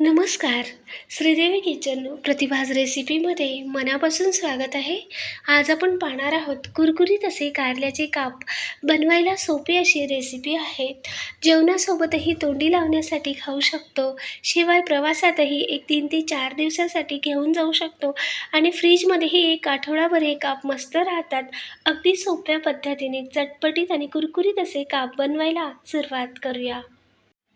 नमस्कार. श्रीदेवी किचन प्रतिभाज रेसिपीमध्ये मनापासून स्वागत आहे. आज आपण पाहणार आहोत कुरकुरीत असे कारल्याचे काप बनवायला सोपी अशी रेसिपी आहेत जेवणासोबतही तोंडी लावण्यासाठी खाऊ शकतो शिवाय प्रवासातही एक तीन ते चार दिवसासाठी घेऊन जाऊ शकतो आणि फ्रीजमध्येही एक आठवडाभर हे काप मस्त राहतात. अगदी सोप्या पद्धतीने चटपटीत आणि कुरकुरीत असे काप बनवायला सुरुवात करूया.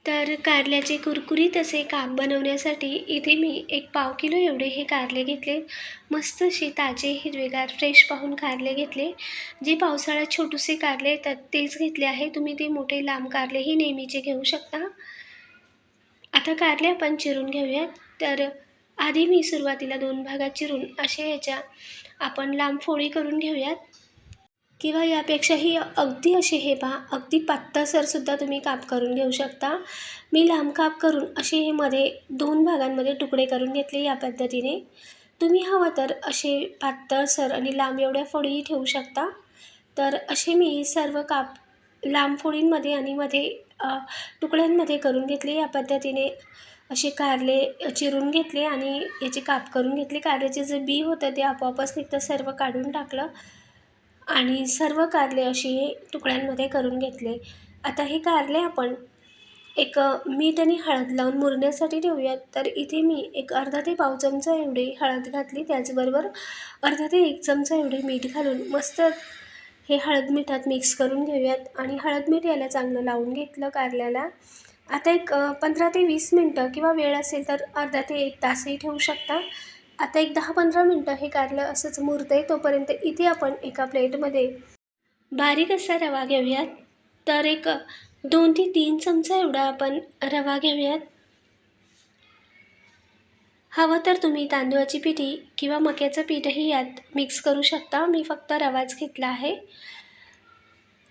तर कारल्याचे कुरकुरीत असे काप बनवण्यासाठी इथे मी एक पाव किलो एवढे हे कारले घेतले. मस्त असे ताजे हिरवेगार फ्रेश पाहून कारले घेतले. जे पावसाळ्यात छोटूसे कारले तर तेच घेतले आहे. तुम्ही ते मोठे लांब कारलेही नेहमीचे घेऊ शकता. आता कारले आपण चिरून घेऊयात. तर आधी मी सुरुवातीला दोन भागात चिरून अशा ह्याच्या आपण लांब फोळी करून घेऊयात. किंवा यापेक्षाही अगदी असे हे पहा अगदी पातळसरसुद्धा तुम्ही काप करून घेऊ शकता. मी लांब काप करून असे हे मध्ये दोन भागांमध्ये तुकडे करून घेतले या पद्धतीने. तुम्ही हवं तर असे पातळसर आणि लांब एवढ्या फोडीही ठेवू शकता. तर असे मी सर्व काप लांब फोडींमध्ये आणि मध्ये तुकड्यांमध्ये करून घेतले या पद्धतीने. असे कारले चिरून घेतले आणि याचे काप करून घेतले. कारल्याचे जे बी होतं ते आपोआपच निघतं सर्व काढून टाकलं. आणि सर्व कारले अशी तुकड्यांमध्ये करून घेतले. आता हे कारले आपण एक मीठ आणि हळद लावून मुरण्यासाठी ठेवूयात. तर इथे मी एक अर्धा ते पाव चमचा एवढी हळद घातली. त्याचबरोबर अर्धा ते एक चमचा एवढे मीठ घालून मस्त हे हळद मिठात मिक्स करून घेऊयात. आणि हळद मीठ याला चांगलं लावून घेतलं कारल्याला. आता एक पंधरा ते वीस मिनटं किंवा वेळ असेल तर अर्धा ते एक तासही ठेवू शकता. आता एक दहा पंधरा मिनटं हे कारलं असंच मुरतं आहे तोपर्यंत इथे आपण एका प्लेटमध्ये बारीक असा रवा घेऊयात. तर एक दोन ते तीन चमचा एवढा आपण रवा घेऊयात. हवं तर तुम्ही तांदूळाची पिठी किंवा मक्याचं पीठही यात मिक्स करू शकता. मी फक्त रवाच घेतला आहे.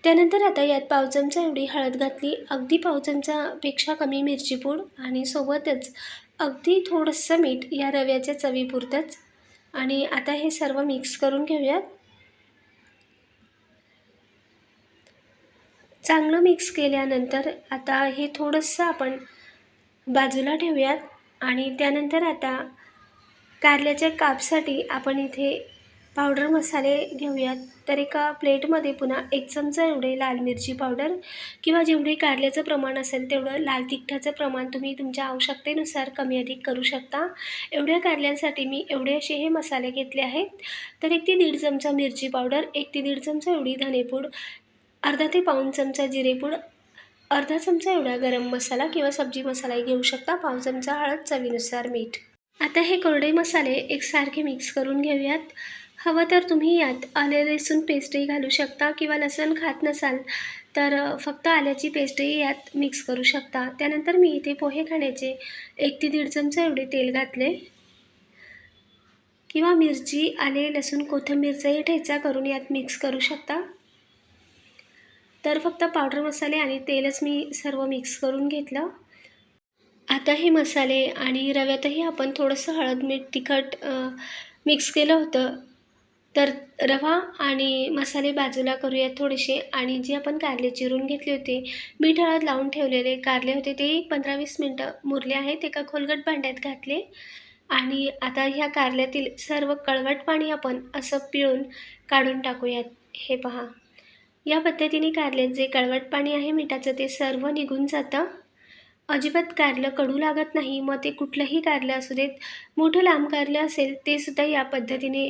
त्यानंतर आता यात पाव चमचा एवढी हळद घातली. अगदी पाव चमचापेक्षा कमी मिरची पूड आणि सोबतच अगदी थोडंसं मीठ या रव्याच्या चवीपुरतंच. आणि आता हे सर्व मिक्स करून घेऊयात. चांगलं मिक्स केल्यानंतर आता हे थोडंसं आपण बाजूला ठेवूयात. आणि त्यानंतर आता कारल्याच्या कापसाठी आपण इथे पावडर मसाले घेऊयात. तर एका प्लेटमध्ये पुन्हा एक चमचा एवढे लाल मिरची पावडर किंवा जेवढे कारल्याचं प्रमाण असेल तेवढं लाल तिखटाचं प्रमाण तुम्ही तुमच्या आवश्यकतेनुसार कमी अधिक करू शकता. एवढ्या कारल्यांसाठी मी एवढे असे हे मसाले घेतले आहेत. तर एक ते दीड चमचा मिरची पावडर एक ते दीड चमचा एवढी धनेपूड अर्धा ते पाऊन चमचा जिरेपूड अर्धा चमचा एवढा गरम मसाला किंवा सब्जी मसालाही घेऊ शकता. पाव चमचा हळद चवीनुसार मीठ. आता हे कोरडे मसाले एकसारखे मिक्स करून घेऊयात. हवं तर तुम्ही यात आले लसूण पेस्टही घालू शकता किंवा लसूण खात नसाल तर फक्त आल्याची पेस्टही यात मिक्स करू शकता. त्यानंतर मी इथे पोहे खाण्याचे एक ते दीड चमचा एवढे तेल घातले. किंवा मिरची आले लसूण कोथिंबीरचाही ठेचा करून यात मिक्स करू शकता. तर फक्त पावडर मसाले आणि तेलच मी सर्व मिक्स करून घेतलं. आता हे मसाले आणि रव्यातही आपण थोडंसं हळद मीठ तिखट मिक्स केलं होतं. तर रवा आणि मसाले बाजूला करूयात थोडेसे. आणि जे आपण कारले चिरून घेतले होते मीठ हळद लावून ठेवलेले कारले होते ते पंधरा वीस मिनटं मुरले आहेत. एका खोलगट भांड्यात घातले. आणि आता ह्या कारल्यातील सर्व कळवट पाणी आपण असं पिळून काढून टाकूयात. हे पहा. या पद्धतीने कारल्यात जे कळवट पाणी आहे मिठाचं ते सर्व निघून जातं. अजिबात कारलं कडू लागत नाही. मग ते कुठलंही कारलं असू देत मोठं लांब कारलं असेल ते सुद्धा या पद्धतीने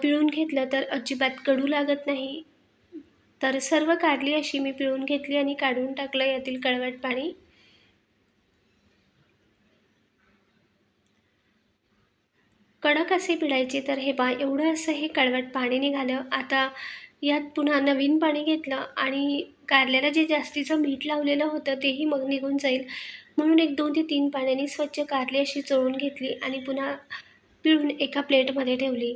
पिळून घेतलं तर अजिबात कडू लागत नाही. तर सर्व कारली अशी मी पिळून घेतली आणि काढून टाकलं यातील कळवट पाणी. कडक असे पिळायचे तर हे बा एवढं असं हे कळवट पाणी निघालं. आता यात पुन्हा नवीन पाणी घेतलं आणि कारल्याला जे जास्तीचं मीठ लावलेलं होतं तेही मग निघून जाईल. म्हणून एक दोन ते तीन पाण्याने स्वच्छ कारली अशी चोळून घेतली आणि पुन्हा पिळून एका प्लेटमध्ये ठेवली.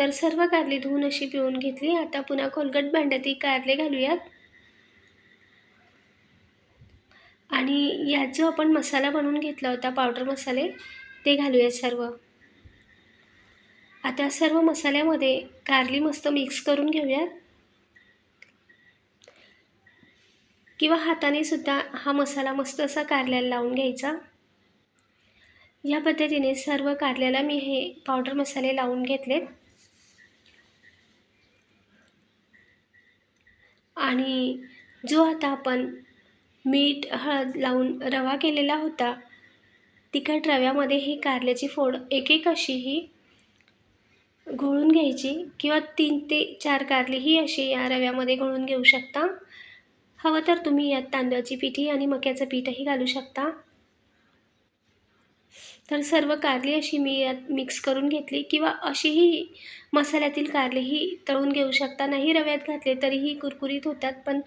तर सर्व कारली धुवून अशी पिळून घेतली. आता पुन्हा खोलगट भांड्यात ही कारले घालूयात. आणि यात जो आपण मसाला बनवून घेतला होता पावडर मसाले ते घालूयात सर्व. आता सर्व मसाल्यामध्ये कारली मस्त मिक्स करून घेऊयात. किंवा हाताने सुद्धा हा मसाला मस्त असा कारल्याला लावून घ्यायचा. या पद्धतीने सर्व कारल्याला मी हे पावडर मसाले लावून घेतलेत. आणि जो आता आपण मीठ हळद लावून रवा केलेला होता तिखट रव्यामध्ये ही कारल्याची फोड एक एक अशी ही घोळून घ्यायची किंवा तीन ते चार कारली ही अशी या रव्यामध्ये घोळून घेऊ शकता. हवं तर तुम्ही यात तांदळाची पिठी आणि मक्याचं पीठही घालू शकता. तर सर्व कारली अशी मी यात मिक्स करून घेतली किंवा अशीही मसाल्यातील कारलेही तळून घेऊ शकता. नाही रव्यात घातले तरीही कुरकुरीत होतात पण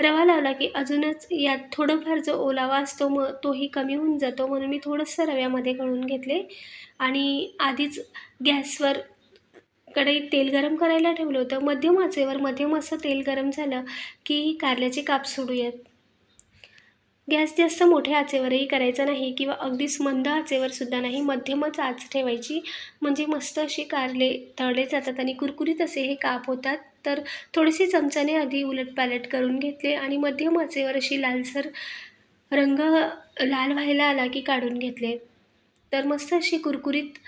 रवा लावला की अजूनच यात थोडंफार जो ओलावा असतो मग तोही कमी होऊन जातो. म्हणून मी थोडंसं रव्यामध्ये गळून घेतले आणि आधीच गॅसवर कढईत तेल गरम करायला ठेवलं होतं. मध्यम आचेवर मध्यम असं तेल गरम झालं की कारल्याचे काप सोडूयात. गॅस जास्त मोठ्या आचेवरही करायचा नाही किंवा अगदीच मंद आचेवर सुद्धा नाही मध्यमच आच ठेवायची. म्हणजे मस्त असे कारले तळले जातात आणि कुरकुरीत असे हे काप होतात. तर थोडेसे चमच्याने आधी उलट पॅलट करून घेतले आणि मध्यम आचेवर अशी लालसर रंग लाल व्हायला आला की काढून घेतले. तर मस्त अशी कुरकुरीत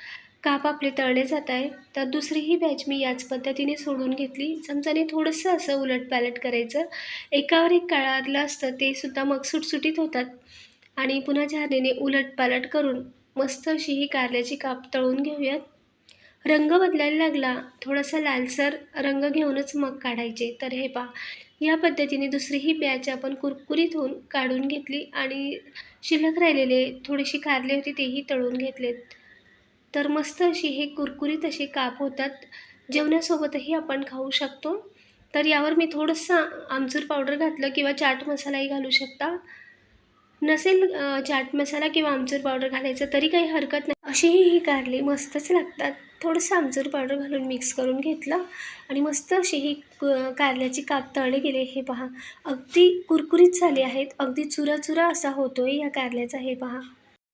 काप आपले तळले जात आहे तर दुसरीही बॅच मी याच पद्धतीने सोडून घेतली. समजाने थोडंसं असं उलट पॅलट करायचं. एकावर एक काळातलं असतं ते सुद्धा मग सुटसुटीत होतात. आणि पुन्हा झालेने उलटपालट करून मस्त अशी ही कारल्याची काप तळून घेऊयात. रंग बदलायला लागला. थोडासा लालसर रंग घेऊनच मग काढायचे. तर हे पा या पद्धतीने दुसरीही बॅच आपण कुरकुरीत होऊन काढून घेतली आणि शिल्लक राहिलेले थोडेसे कारले होते तेही तळून घेतलेत. तर मस्त अशी हे कुरकुरीत असे काप होतात. जेवणासोबतही आपण खाऊ शकतो. तर यावर मी थोडंसं आमचूर पावडर घातलं किंवा चाट मसालाही घालू शकता. नसेल चाट मसाला किंवा आमचूर पावडर घालायचं तरी काही हरकत नाही. अशीही ही कारली मस्तच लागतात. थोडंसं आमचूर पावडर घालून मिक्स करून घेतलं आणि मस्त अशी ही कारल्याची काप तळले गेले. हे पहा अगदी कुरकुरीत झाले आहेत. अगदी चुरा चुरा असा होतो आहे या कारल्याचा. हे पहा.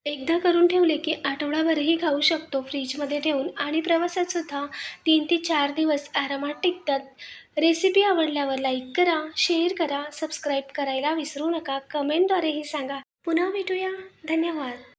एकदा करून ठेवले की आठवडाभरही खाऊ शकतो फ्रीजमध्ये ठेवून आणि प्रवासातसुद्धा तीन ते चार दिवस आरामात टिकतात. रेसिपी आवडल्यावर लाईक करा शेअर करा सबस्क्राईब करायला विसरू नका. कमेंटद्वारेही सांगा. पुन्हा भेटूया. धन्यवाद.